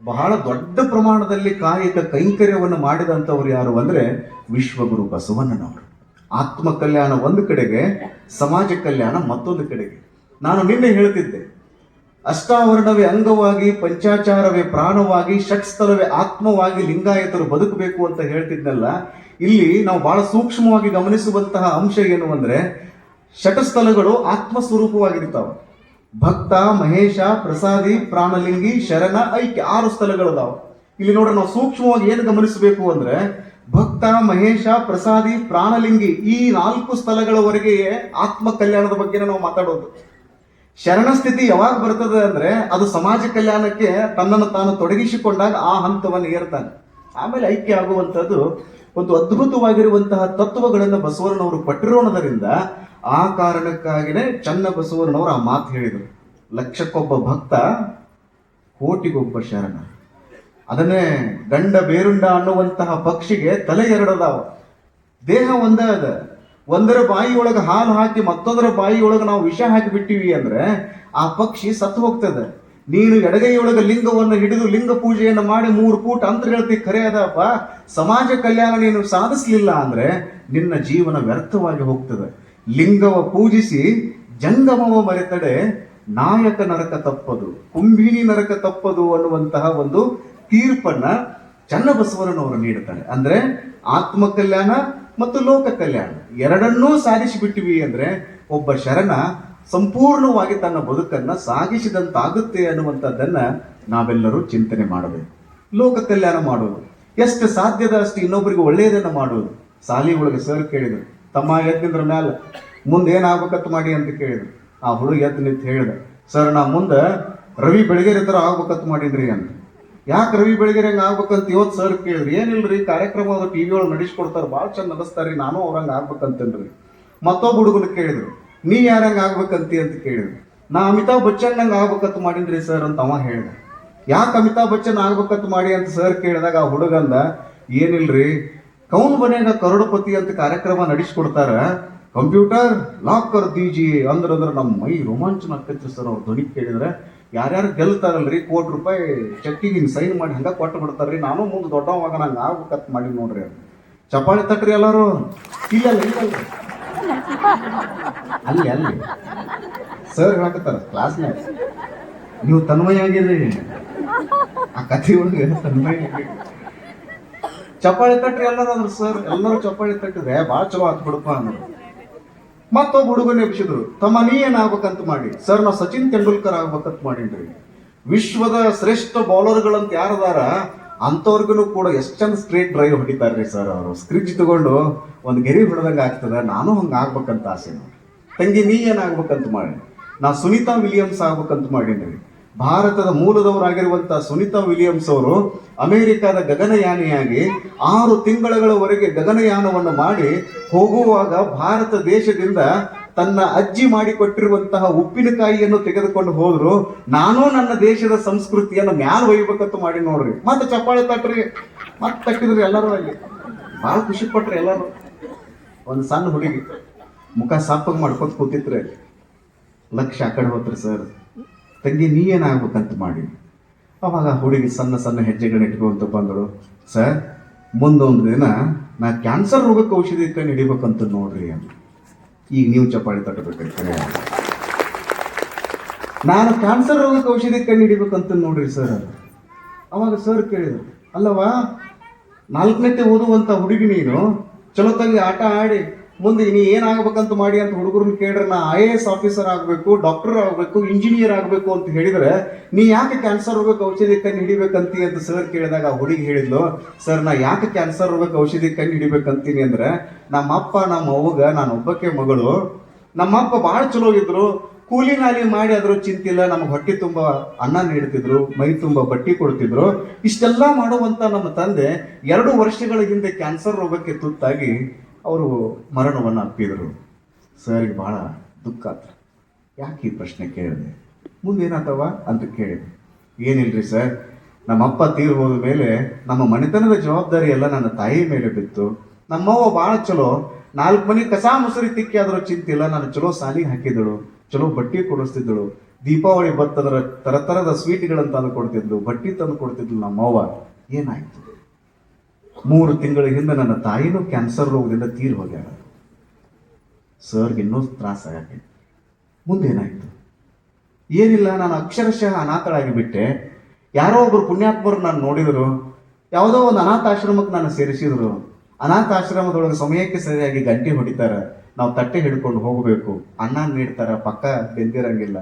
ಬಹಳ ದೊಡ್ಡ ಪ್ರಮಾಣದಲ್ಲಿ ಕಾಯಕ ಕೈಂಕರ್ಯವನ್ನು ಮಾಡಿದಂಥವ್ರು ಯಾರು ಅಂದರೆ ವಿಶ್ವಗುರು ಬಸವಣ್ಣನವರು. ಆತ್ಮ ಕಲ್ಯಾಣ ಒಂದು ಕಡೆಗೆ, ಸಮಾಜ ಕಲ್ಯಾಣ ಮತ್ತೊಂದು ಕಡೆಗೆ. ನಾನು ನಿನ್ನೆ ಹೇಳ್ತಿದ್ದೆ, ಅಷ್ಟಾವರಣವೇ ಅಂಗವಾಗಿ, ಪಂಚಾಚಾರವೇ ಪ್ರಾಣವಾಗಿ, ಷಟ್ಸ್ಥಲವೇ ಆತ್ಮವಾಗಿ ಲಿಂಗಾಯತರು ಬದುಕಬೇಕು ಅಂತ ಹೇಳ್ತಿದ್ನಲ್ಲ, ಇಲ್ಲಿ ನಾವು ಬಹಳ ಸೂಕ್ಷ್ಮವಾಗಿ ಗಮನಿಸುವಂತಹ ಅಂಶ ಏನು ಅಂದ್ರೆ ಷಟಸ್ಥಲಗಳು ಆತ್ಮ ಸ್ವರೂಪವಾಗಿರ್ತಾವ ಭಕ್ತ, ಮಹೇಶ, ಪ್ರಸಾದಿ, ಪ್ರಾಣಲಿಂಗಿ, ಶರಣ, ಐಕ್ಯ ಆರು ಸ್ಥಳಗಳದಾವ ಇಲ್ಲಿ ನೋಡ್ರಿ ನಾವು ಸೂಕ್ಷ್ಮವಾಗಿ ಏನು ಗಮನಿಸಬೇಕು ಅಂದ್ರೆ ಭಕ್ತ, ಮಹೇಶ, ಪ್ರಸಾದಿ, ಪ್ರಾಣಲಿಂಗಿ ಈ ನಾಲ್ಕು ಸ್ಥಳಗಳವರೆಗೆ ಆತ್ಮ ಕಲ್ಯಾಣದ ಬಗ್ಗೆ ನಾವು ಮಾತಾಡೋದು. ಶರಣ ಸ್ಥಿತಿ ಯಾವಾಗ ಬರ್ತದೆ ಅಂದ್ರೆ ಅದು ಸಮಾಜ ಕಲ್ಯಾಣಕ್ಕೆ ತನ್ನನ್ನು ತಾನು ತೊಡಗಿಸಿಕೊಂಡಾಗ ಆ ಹಂತವನ್ನು ಏರ್ತಾನೆ. ಆಮೇಲೆ ಐಕ್ಯ ಆಗುವಂಥದ್ದು ಒಂದು ಅದ್ಭುತವಾಗಿರುವಂತಹ ತತ್ವಗಳನ್ನು ಬಸವಣ್ಣನವರು ಪಟ್ಟಿರೋಣದರಿಂದ ಆ ಕಾರಣಕ್ಕಾಗಿನೇ ಚನ್ನ ಆ ಮಾತು ಹೇಳಿದರು. ಲಕ್ಷಕ್ಕೊಬ್ಬ ಭಕ್ತ ಕೋಟಿಗೊಬ್ಬ ಶರಣ. ಅದನ್ನೇ ಗಂಡ ಬೇರುಂಡ ಅನ್ನುವಂತಹ ಪಕ್ಷಿಗೆ ತಲೆ ಎರಡದಾವ. ದೇಹ ಒಂದೇ ಅದ. ಒಂದರ ಬಾಯಿಯೊಳಗೆ ಹಾಲು ಹಾಕಿ ಮತ್ತೊಂದರ ಬಾಯಿಯೊಳಗೆ ನಾವು ವಿಷ ಹಾಕಿ ಬಿಟ್ಟಿವಿ ಅಂದ್ರೆ ಆ ಪಕ್ಷಿ ಸತ್ತು ಹೋಗ್ತದೆ. ನೀನು ಎಡಗೈಯೊಳಗೆ ಲಿಂಗವನ್ನು ಹಿಡಿದು ಲಿಂಗ ಪೂಜೆಯನ್ನು ಮಾಡಿ ಮೂರು ಕೂಟ ಅಂತ ಹೇಳ್ತಿ, ಖರೆ ಅದಪ್ಪ, ಸಮಾಜ ಕಲ್ಯಾಣ ನೀನು ಸಾಧಿಸಲಿಲ್ಲ ಅಂದ್ರೆ ನಿನ್ನ ಜೀವನ ವ್ಯರ್ಥವಾಗಿ ಹೋಗ್ತದೆ. ಲಿಂಗವ ಪೂಜಿಸಿ ಜಂಗಮವ ಮರೆತಡೆ ನಾಯಕ ನರಕ ತಪ್ಪದು, ಕುಂಭಿನಿ ನರಕ ತಪ್ಪದು ಅನ್ನುವಂತಹ ಒಂದು ತೀರ್ಪನ್ನ ಚನ್ನಬಸವರನವರು ನೀಡುತ್ತಾರೆ. ಅಂದ್ರೆ ಆತ್ಮ ಕಲ್ಯಾಣ ಮತ್ತು ಲೋಕ ಕಲ್ಯಾಣ ಎರಡನ್ನೂ ಸಾಧಿಸಿ ಬಿಟ್ಟಿವಿ ಅಂದ್ರೆ ಒಬ್ಬ ಶರಣ ಸಂಪೂರ್ಣವಾಗಿ ತನ್ನ ಬದುಕನ್ನ ಸಾಗಿಸಿದಂತಾಗುತ್ತೆ ಅನ್ನುವಂಥದ್ದನ್ನ ನಾವೆಲ್ಲರೂ ಚಿಂತನೆ ಮಾಡಬೇಕು. ಲೋಕ ಕಲ್ಯಾಣ ಮಾಡೋದು. ಎಷ್ಟು ಸಾಧ್ಯದ ಅಷ್ಟು ಇನ್ನೊಬ್ಬರಿಗೆ ಒಳ್ಳೆಯದನ್ನು ಮಾಡುವುದು ಸಾಲಿ ಒಳಗೆ ಸರ್ ಕೇಳಿದ್ರು ತಮ್ಮ ಎದ್ದಿದ್ರ ಮ್ಯಾಲ ಮುಂದೆ ಏನಾಗ್ಬೇಕತ್ ಮಾಡಿ ಅಂತ ಕೇಳಿದ್ರು. ಆ ಹುಡುಗ ಎದ್ದು ನಿಂತು ಹೇಳಿದ, ಸರ್, ನಾ ಮುಂದೆ ರವಿ ಬೆಳಗೆರೆ ಥರ ಆಗ್ಬೇಕತ್ ಮಾಡಿದ್ರಿ ಅಂತ. ಯಾಕೆ ರವಿ ಬೆಳಗೆರೆ ಹಂಗೆ ಆಗ್ಬೇಕಂತ ಇವತ್ತು ಸರ್ ಕೇಳಿದ್ರಿ. ಏನಿಲ್ರಿ, ಕಾರ್ಯಕ್ರಮ ಅದು ಟಿ ವಿ ಒಳಗೆ ನಡೆಸ್ಕೊಡ್ತಾರೆ ಭಾಳ ಚಂದ ನಡೆಸ್ತಾರ್ರಿ, ನಾನು ಅವ್ರಂಗೆ ಆಗ್ಬೇಕಂತೇನ್ರಿ ಮತ್ತೊಬ್ಬ ಹುಡುಗನ ಕೇಳಿದ್ರು, ನೀ ಯಾರಂಗೆ ಆಗ್ಬೇಕಂತಿ? ಅಂತ ಕೇಳಿದ್ರು. ನಾ ಅಮಿತಾಬ್ ಬಚ್ಚನ್ ನಂಗೆ ಆಗ್ಬೇಕಂತ ಮಾಡಿದ್ರಿ ಸರ್ ಅಂತ ಅವ ಹೇಳ್ದ. ಯಾಕೆ ಅಮಿತಾಬ್ ಬಚ್ಚನ್ ಆಗ್ಬೇಕಂತ ಮಾಡಿ? ಅಂತ ಸರ್ ಕೇಳಿದಾಗ ಆ ಹುಡುಗಂದ, ಏನಿಲ್ರಿ ಕೌನ್ ಬನೇನ ಕರೋಡಪತಿ ಅಂತ ಕಾರ್ಯಕ್ರಮ ನಡೆಸ್ಕೊಡ್ತಾರ? ಕಂಪ್ಯೂಟರ್ ಲಾಕರ್ ದೀಜಿ ಅಂದ್ರೆ ಅಂದ್ರೆ ನಮ್ಮ ಮೈ ರೋಮಾಂಚನ ಆಗ್ತೈತಿ ಸರ್ ಅವ್ರ ಧ್ವನಿ ಕೇಳಿದ್ರೆ. ಯಾರ್ಯಾರು ಗೆಲ್ತಾರಲ್ರಿ ಕೋಟಿ ರೂಪಾಯಿ ಚೆಕ್ಕಿಗೆ ಹಿಂಗೆ ಸೈನ್ ಮಾಡಿ ಹಂಗೆ ಕೊಟ್ಟು ಬಿಡ್ತಾರ್ರಿ. ನಾನು ಮುಂದೆ ದೊಡ್ಡವಾಗ ನಂಗೆ ಆಗ್ಬೇಕಂತ ಮಾಡಿ ನೋಡ್ರಿ. ಚಪಾಳಿ ತಟ್ರಿ ಎಲ್ಲಾರು? ಇಲ್ಲ. ಅಲ್ಲಿ ಅಲ್ಲಿ. ಸರ್ ಹೇಳಕತ್ತಾರ ಕ್ಲಾಸ್ನ್ಯಾಗ. ನೀವು ತನ್ಮಯ ಆಗಿರಿ. ಆ ಕಥೆ ಒಳಗೆ ತನ್ಮಯ ಆಗಿರಿ. ಚಪ್ಪಾಳಿ ತಟ್ರಿ ಎಲ್ಲರೂ ಸರ್, ಎಲ್ಲರೂ ಚಪ್ಪಾಳಿ ತಟ್ಟಿದ್ರೆ ಭಾಳ ಚಲೋ ಆತ್ ಬಿಡಪ್ಪ ಅಂದ್ರು ಮತ್ತೊಬ್ಬ ಹುಡುಗನ ಎಬ್ಬಿಸಿದ್ರು ತಮ್ಮ ನೀ ಏನಾಗ್ಬೇಕಂತ ಮಾಡಿ, ಸರ್, ನಾವು ಸಚಿನ್ ತೆಂಡೂಲ್ಕರ್ ಆಗ್ಬೇಕಂತ ಮಾಡಿನ್ರಿ. ವಿಶ್ವದ ಶ್ರೇಷ್ಠ ಬೌಲರ್ಗಳಂತ ಯಾರದಾರ ಅಂಥವ್ರಿಗೂ ಕೂಡ ಎಷ್ಟು ಚಂದ ಸ್ಟ್ರೇಟ್ ಡ್ರೈವ್ ಹೊಡಿತಾರ್ರಿ ಸರ್ ಅವರು. ಸ್ಕ್ರಿಚ್ ತಗೊಂಡು ಒಂದು ಗೆರಿ ಹೊಡೆದಂಗೆ ಆಗ್ತದೆ, ನಾನು ಹಂಗೆ ಆಗ್ಬೇಕಂತ ಆಸೆ ತಂಗಿ, ನೀ ಏನಾಗ್ಬೇಕಂತ ಮಾಡಿ. ನಾ ಸುನೀತಾ ವಿಲಿಯಮ್ಸ್ ಆಗ್ಬೇಕಂತ ಮಾಡೀನಿ ಭಾರತದ ಮೂಲದವರಾಗಿರುವಂತಹ ಸುನೀತಾ ವಿಲಿಯಮ್ಸ್ ಅವರು ಅಮೆರಿಕದ ಗಗನಯಾನಿಯಾಗಿ ಆರು ತಿಂಗಳಗಳವರೆಗೆ ಗಗನಯಾನವನ್ನು ಮಾಡಿ ಹೋಗುವಾಗ ಭಾರತ ದೇಶದಿಂದ ತನ್ನ ಅಜ್ಜಿ ಮಾಡಿಕೊಟ್ಟಿರುವಂತಹ ಉಪ್ಪಿನಕಾಯಿಯನ್ನು ತೆಗೆದುಕೊಂಡು ಹೋದ್ರು. ನಾನು ನನ್ನ ದೇಶದ ಸಂಸ್ಕೃತಿಯನ್ನು ಮ್ಯಾಲ ಒಯ್ಬೇಕಂತ ಮಾಡಿ ನೋಡ್ರಿ. ಮತ್ತೆ ಚಪ್ಪಾಳೆ ತಟ್ರಿ, ಮತ್ತೆ ತಟ್ಟಿದ್ರಿ ಎಲ್ಲರೂ ಅಲ್ಲಿ. ಭಾಳ ಖುಷಿ ಪಟ್ರಿ ಎಲ್ಲರೂ. ಒಂದು ಸಣ್ಣ ಹುಡುಗಿ ಮುಖ ಸಾಪಾಗಿ ಮಾಡ್ಕೊತ ಕೂತಿತ್ರಿ ಲಕ್ಷ ಆ ಕಡೆ ಹೋತ್ರಿ ಸರ್. ತಂಗಿ, ನೀ ಏನಾಗ್ಬೇಕಂತ ಮಾಡಿ. ಅವಾಗ ಹುಡುಗಿ ಸಣ್ಣ ಸಣ್ಣ ಹೆಜ್ಜೆಗಳನ್ನ ಇಟ್ಕೊಂತ ಬಂದಳು. ಸರ್, ಮುಂದೊಂದು ದಿನ ನಾ ಕ್ಯಾನ್ಸರ್ ರೋಗಕ್ಕೆ ಔಷಧಿ ಕಂಡು ಹಿಡಿಬೇಕಂತ ನೋಡ್ರಿ ಅಂತ ಈಗ ನೀವು ಚಪ್ಪಾಳಿ ತಟ್ಟಬೇಕಂತ ನಾನು ಕ್ಯಾನ್ಸರ್ ರೋಗಕ್ಕೆ ಔಷಧಿ ಕಂಡು ಹಿಡಿಬೇಕಂತ ನೋಡ್ರಿ ಸರ್ ಅವಾಗ ಸರ್ ಕೇಳಿದ್ರು. ಅಲ್ಲವಾ ನಾಲ್ಕನೇತೆ ಓದುವಂಥ ಹುಡುಗಿ ನೀನು, ಚಲೋ ತಂಗಿ ಆಟ ಆಡಿ ಮುಂದೆ ನೀ ಏನಾಗಬೇಕಂತ ಮಾಡಿ ಅಂತ ಹುಡುಗರನ್ನ ಕೇಳಿದ್ರೆ ನಾ ಐ ಎ ಎಸ್ ಆಫೀಸರ್ ಆಗಬೇಕು ಡಾಕ್ಟರ್ ಆಗಬೇಕು ಇಂಜಿನಿಯರ್ ಆಗಬೇಕು ಅಂತ ಹೇಳಿದ್ರೆ ನೀ ಯಾಕೆ ಕ್ಯಾನ್ಸರ್ ರೋಗಕ್ಕೆ ಔಷಧಿ ಕಣ್ಣು ಹಿಡಿಬೇಕಂತಿ ಅಂತ ಸರ್ ಕೇಳಿದಾಗ ಆ ಹುಡುಗಿ ಹೇಳಿದ್ಲು ಸರ್ ನಾ ಯಾಕೆ ಕ್ಯಾನ್ಸರ್ ರೋಗಕ್ಕೆ ಔಷಧಿ ಕಣ್ಣು ಹಿಡಿಬೇಕಂತೀನಿ ಅಂದ್ರೆ ನಮ್ಮಪ್ಪ, ನಮ್ಮ ಅವ್ವಗ, ನಾನು ಒಬ್ಬಕ್ಕೆ ಮಗಳು, ನಮ್ಮಪ್ಪ ಭಾಳ ಚಲೋ ಇದ್ರು, ಕೂಲಿ ನಾಲಿ ಮಾಡಿ ಅದ್ರ ಚಿಂತಿಲ್ಲ, ನಮ್ಗೆ ಹೊಟ್ಟೆ ತುಂಬ ಅನ್ನ ನೀಡ್ತಿದ್ರು, ಮೈ ತುಂಬ ಬಟ್ಟಿ ಕೊಡ್ತಿದ್ರು, ಇಷ್ಟೆಲ್ಲ ಮಾಡುವಂತ ನಮ್ಮ ತಂದೆ ಎರಡು ವರ್ಷಗಳ ಹಿಂದೆ ಕ್ಯಾನ್ಸರ್ ರೋಗಕ್ಕೆ ತುತ್ತಾಗಿ ಅವರು ಮರಣವನ್ನು ಅಪ್ಪಿದರು. ಸರ್ಗೆ ಭಾಳ ದುಃಖ ಆತು. ಯಾಕೆ ಈ ಪ್ರಶ್ನೆ ಕೇಳಿದೆ? ಮುಂದೇನಾತವ ಅಂತ ಕೇಳಿದೆ ಏನಿಲ್ಲರಿ ಸರ್? ನಮ್ಮಪ್ಪ ತೀರ್ ಹೋದ ಮೇಲೆ ನಮ್ಮ ಮನೆತನದ ಜವಾಬ್ದಾರಿ ಎಲ್ಲ ನನ್ನ ತಾಯಿ ಮೇಲೆ ಬಿತ್ತು. ನಮ್ಮವ್ವ ಭಾಳ ಚಲೋ. ನಾಲ್ಕು ಮನೆ ಕಸ ಮುಸುರಿ ತಿಕ್ಕಿ ಆದರೂ ಚಿಂತಿಲ್ಲ. ನಾನು ಚಲೋ ಸಾಲಿಗೆ ಹಾಕಿದಳು. ಚಲೋ ಬಟ್ಟೆ ಕೊಡಿಸ್ತಿದ್ದಳು. ದೀಪಾವಳಿ ಬರ್ತದ್ರ ತರತರದ ಸ್ವೀಟ್ಗಳನ್ನು ತಂದು ಕೊಡ್ತಿದ್ಲು. ಬಟ್ಟೆ ತಂದು ಕೊಡ್ತಿದ್ಲು ನಮ್ಮವ್ವ. ಏನಾಯ್ತು? ಮೂರು ತಿಂಗಳ ಹಿಂದೆ ನನ್ನ ತಾಯಿನೂ ಕ್ಯಾನ್ಸರ್ ರೋಗದಿಂದ ತೀರಿ ಹೋಗ್ಯಾಳ. ಸರ್ಗೆ ಇನ್ನೂ ತ್ರಾಸ ಮುಂದೆ ಮುಂದೇನಾಯ್ತು ಏನಿಲ್ಲ, ನಾನು ಅಕ್ಷರಶಃ ಅನಾಥಳಾಗಿಬಿಟ್ಟೆ. ಯಾರೋ ಒಬ್ರು ಪುಣ್ಯಾತ್ಮರು ನಾನು ನೋಡಿದ್ರು. ಯಾವುದೋ ಒಂದು ಅನಾಥಾಶ್ರಮಕ್ಕೆ ನಾನು ಸೇರಿಸಿದ್ರು. ಅನಾಥಾಶ್ರಮದೊಳಗೆ ಸಮಯಕ್ಕೆ ಸರಿಯಾಗಿ ಗಂಟೆ ಹೊಡಿತಾರ. ನಾವು ತಟ್ಟೆ ಹಿಡ್ಕೊಂಡು ಹೋಗಬೇಕು. ಅನ್ನ ನೀಡ್ತಾರ, ಪಕ್ಕ ಬೆಂದಿರಂಗಿಲ್ಲ.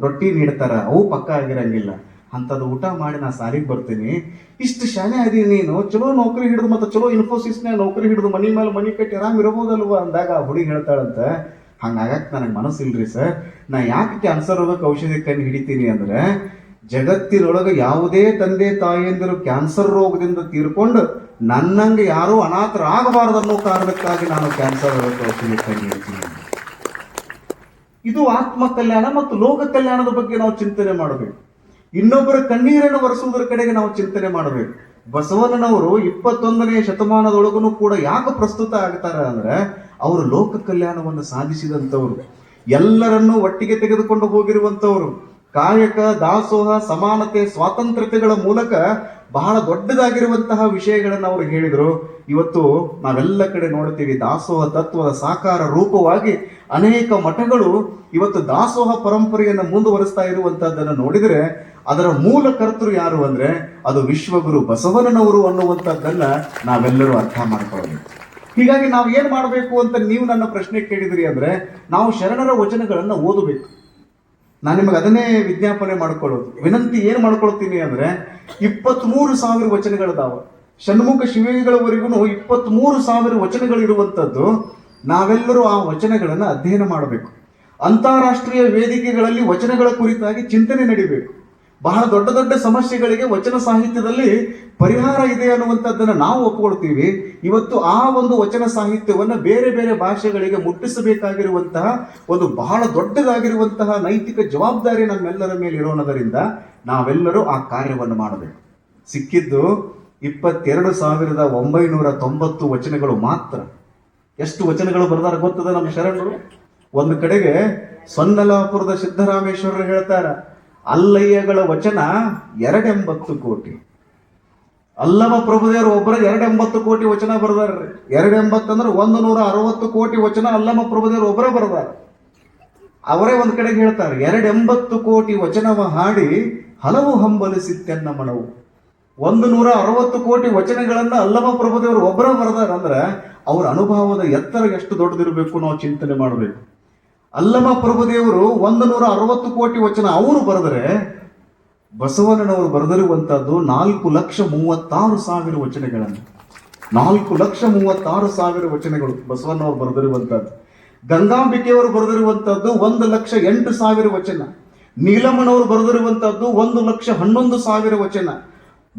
ರೊಟ್ಟಿ ನೀಡ್ತಾರ, ಅವು ಪಕ್ಕ ಆಗಿರಂಗಿಲ್ಲ. ಅಂಥದ್ದು ಊಟ ಮಾಡಿ ನಾ ಸಾರಿಗೆ ಬರ್ತೀನಿ. ಇಷ್ಟು ಶಾನೆ ಅದೀನಿ ನೀನು. ಚಲೋ ನೌಕರಿ ಹಿಡಿದು ಮತ್ತೆ ಚಲೋ ಇನ್ಫೋಸಿಸ್ನ್ಯಾಗ ನೌಕರಿ ಹಿಡಿದು ಮನೆ ಮೇಲೆ ಮನಿ ಕಟ್ಟಿ ಆರಾಮ್ ಇರಬಹುದಲ್ವ ಅಂದಾಗ ಆ ಹುಡುಗಿ ಹೇಳ್ತಾಳಂತೆ. ಹಂಗಾಗಕ್ಕೆ ನನಗೆ ಮನಸ್ಸಿಲ್ರಿ ಸರ್. ನಾ ಯಾಕೆ ಕ್ಯಾನ್ಸರ್ ರೋಗಕ್ಕೆ ಔಷಧಿ ಕಣ್ಣು ಹಿಡಿತೀನಿ ಅಂದ್ರೆ, ಜಗತ್ತಿನೊಳಗೆ ಯಾವುದೇ ತಂದೆ ತಾಯಿಯಂದಿರು ಕ್ಯಾನ್ಸರ್ ರೋಗದಿಂದ ತೀರ್ಕೊಂಡು ನನ್ನಂಗೆ ಯಾರೂ ಅನಾಥರಾಗಬಾರದು ಅನ್ನೋ ಕಾರಣಕ್ಕಾಗಿ ನಾನು ಕ್ಯಾನ್ಸರ್ ರೋಗಕ್ಕೆ ಔಷಧಿ ಕಣ್ಣು ಹಿಡಿತೀನಿ ಇದು ಆತ್ಮ ಕಲ್ಯಾಣ ಮತ್ತು ಲೋಕ ಕಲ್ಯಾಣದ ಬಗ್ಗೆ ನಾವು ಚಿಂತನೆ ಮಾಡಬೇಕು. ಇನ್ನೊಬ್ಬರ ಕಣ್ಣೀರನ್ನು ಒರೆಸುವುದರ ಕಡೆಗೆ ನಾವು ಚಿಂತನೆ ಮಾಡಬೇಕು. ಬಸವಣ್ಣನವರು ಇಪ್ಪತ್ತೊಂದನೆಯ ಶತಮಾನದೊಳಗೂ ಕೂಡ ಯಾಕೆ ಪ್ರಸ್ತುತ ಆಗ್ತಾರ ಅಂದ್ರೆ, ಅವರು ಲೋಕ ಕಲ್ಯಾಣವನ್ನು ಸಾಧಿಸಿದಂಥವ್ರು. ಎಲ್ಲರನ್ನೂ ಒಟ್ಟಿಗೆ ತೆಗೆದುಕೊಂಡು ಹೋಗಿರುವಂಥವ್ರು. ಕಾಯಕ, ದಾಸೋಹ, ಸಮಾನತೆ, ಸ್ವಾತಂತ್ರ್ಯತೆಗಳ ಮೂಲಕ ಬಹಳ ದೊಡ್ಡದಾಗಿರುವಂತಹ ವಿಷಯಗಳನ್ನು ಅವರು ಹೇಳಿದರು. ಇವತ್ತು ನಾವೆಲ್ಲ ಕಡೆ ನೋಡ್ತೀವಿ ದಾಸೋಹ ತತ್ವದ ಸಾಕಾರ ರೂಪವಾಗಿ ಅನೇಕ ಮಠಗಳು ಇವತ್ತು ದಾಸೋಹ ಪರಂಪರೆಯನ್ನು ಮುಂದುವರಿಸ್ತಾ ಇರುವಂತಹದ್ದನ್ನು ನೋಡಿದರೆ ಅದರ ಮೂಲ ಕರ್ತರು ಯಾರು ಅಂದ್ರೆ ಅದು ವಿಶ್ವಗುರು ಬಸವನನವರು ಅನ್ನುವಂಥದ್ದನ್ನು ನಾವೆಲ್ಲರೂ ಅರ್ಥ ಮಾಡ್ಕೊಳ್ಬೇಕು. ಹೀಗಾಗಿ ನಾವು ಏನು ಮಾಡಬೇಕು ಅಂತ ನೀವು ನನ್ನ ಪ್ರಶ್ನೆ ಕೇಳಿದಿರಿ ಅಂದ್ರೆ ನಾವು ಶರಣರ ವಚನಗಳನ್ನು ಓದಬೇಕು. ನಾನು ನಿಮಗೆ ಅದನ್ನೇ ವಿಜ್ಞಾಪನೆ ಮಾಡ್ಕೊಳ್ಳೋದು. ವಿನಂತಿ ಏನು ಮಾಡ್ಕೊಳ್ತೀನಿ ಅಂದ್ರೆ, ಇಪ್ಪತ್ಮೂರು ಸಾವಿರ ವಚನಗಳದಾವ. ಷಣ್ಮುಖ ಶಿವಗಳವರೆಗೂ ಇಪ್ಪತ್ತ್ ಮೂರು ಸಾವಿರ ವಚನಗಳಿರುವಂಥದ್ದು ನಾವೆಲ್ಲರೂ ಆ ವಚನಗಳನ್ನು ಅಧ್ಯಯನ ಮಾಡಬೇಕು. ಅಂತಾರಾಷ್ಟ್ರೀಯ ವೇದಿಕೆಗಳಲ್ಲಿ ವಚನಗಳ ಕುರಿತಾಗಿ ಚಿಂತನೆ ನಡಿಬೇಕು. ಬಹಳ ದೊಡ್ಡ ದೊಡ್ಡ ಸಮಸ್ಯೆಗಳಿಗೆ ವಚನ ಸಾಹಿತ್ಯದಲ್ಲಿ ಪರಿಹಾರ ಇದೆ ಅನ್ನುವಂಥದ್ದನ್ನು ನಾವು ಒಪ್ಪಿಕೊಳ್ತೀವಿ ಇವತ್ತು ಆ ಒಂದು ವಚನ ಸಾಹಿತ್ಯವನ್ನು ಬೇರೆ ಬೇರೆ ಭಾಷೆಗಳಿಗೆ ಮುಟ್ಟಿಸಬೇಕಾಗಿರುವಂತಹ ಒಂದು ಬಹಳ ದೊಡ್ಡದಾಗಿರುವಂತಹ ನೈತಿಕ ಜವಾಬ್ದಾರಿ ನಮ್ಮೆಲ್ಲರ ಮೇಲೆ ಇರೋಣದರಿಂದ ನಾವೆಲ್ಲರೂ ಆ ಕಾರ್ಯವನ್ನು ಮಾಡಬೇಕು. ಸಿಕ್ಕಿದ್ದು ಇಪ್ಪತ್ತೆರಡು ಸಾವಿರದ ಒಂಬೈನೂರ ತೊಂಬತ್ತು ವಚನಗಳು ಮಾತ್ರ. ಎಷ್ಟು ವಚನಗಳು ಬರೆದಾರ ಗೊತ್ತದ ನಮ್ಮ ಶರಣರು? ಒಂದು ಕಡೆಗೆ ಸೊನ್ನಲಾಪುರದ ಸಿದ್ದರಾಮೇಶ್ವರರು ಹೇಳ್ತಾರ ಅಲ್ಲಯ್ಯಗಳ ವಚನ ಎರಡೆಂಬತ್ತು ಕೋಟಿ. ಅಲ್ಲಮ ಪ್ರಭುದೇವರು ಒಬ್ಬರ ಎರಡೆಂಬತ್ತು ಕೋಟಿ ವಚನ ಬರೆದಾರ್ರಿ ಎರಡೆಂಬತ್ತು ಅಂದ್ರೆ ಒಂದು ನೂರ ಅರವತ್ತು ಕೋಟಿ ವಚನ ಅಲ್ಲಮ ಪ್ರಭುದೇವರು ಒಬ್ಬರೇ ಬರೆದಾರ. ಅವರೇ ಒಂದು ಕಡೆಗೆ ಹೇಳ್ತಾರೆ, ಎರಡೆಂಬತ್ತು ಕೋಟಿ ವಚನವ ಹಾಡಿ ಹಲವು ಹಂಬಲಿಸಿತ್ತೆನ್ನ ಮನವು ಒಂದು ನೂರ ಅರವತ್ತು ಕೋಟಿ ವಚನಗಳನ್ನು ಅಲ್ಲಮ ಪ್ರಭುದೇವರು ಒಬ್ಬರ ಬರೆದಾರ ಅಂದ್ರೆ ಅವ್ರ ಅನುಭವದ ಎತ್ತರ ಎಷ್ಟು ದೊಡ್ಡದಿರಬೇಕು ನಾವು ಚಿಂತನೆ ಮಾಡಬೇಕು. ಅಲ್ಲಮ ಪ್ರಭುದೇವರು ಒಂದು ನೂರ ಅರವತ್ತು ಕೋಟಿ ವಚನ ಅವರು ಬರೆದರೆ ಬಸವಣ್ಣನವರು ಬರೆದಿರುವಂಥದ್ದು ನಾಲ್ಕು ಲಕ್ಷ ಮೂವತ್ತಾರು ಸಾವಿರ ವಚನಗಳನ್ನು. ನಾಲ್ಕು ಲಕ್ಷ ಮೂವತ್ತಾರು ಸಾವಿರ ವಚನಗಳು ಬಸವಣ್ಣವರು ಬರೆದಿರುವಂಥದ್ದು ಗಂಗಾಂಬಿಕೆಯವರು ಬರೆದಿರುವಂಥದ್ದು ಒಂದು ಲಕ್ಷ ಎಂಟು ಸಾವಿರ ವಚನ. ನೀಲಮ್ಮನವರು ಬರೆದಿರುವಂಥದ್ದು ಒಂದು ಲಕ್ಷ ಹನ್ನೊಂದು ಸಾವಿರ ವಚನ.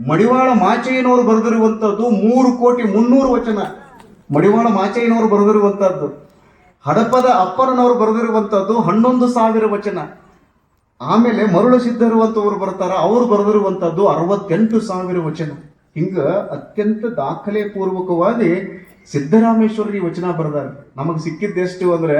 ಮಡಿವಾಳ ಮಾಚಯ್ಯನವರು ಬರೆದಿರುವಂಥದ್ದು ಮೂರು ಕೋಟಿ ಮುನ್ನೂರು ವಚನ. ಮಡಿವಾಳ ಮಾಚಯ್ಯನವರು ಬರೆದಿರುವಂತದ್ದು ಹಡಪದ ಅಪ್ಪರನವರು ಬರೆದಿರುವಂತದ್ದು ಹನ್ನೊಂದು ಸಾವಿರ ವಚನ. ಆಮೇಲೆ ಮರುಳ ಸಿದ್ಧರುವಂಥವ್ರು ಬರ್ತಾರ, ಅವರು ಬರೆದಿರುವಂತದ್ದು ಅರವತ್ತೆಂಟು ಸಾವಿರ ವಚನ. ಹಿಂಗ ಅತ್ಯಂತ ದಾಖಲೆ ಪೂರ್ವಕವಾಗಿ ಸಿದ್ದರಾಮೇಶ್ವರಿ ವಚನ ಬರೆದಾರೆ. ನಮಗೆ ಸಿಕ್ಕಿದ್ದೆಷ್ಟು ಅಂದ್ರೆ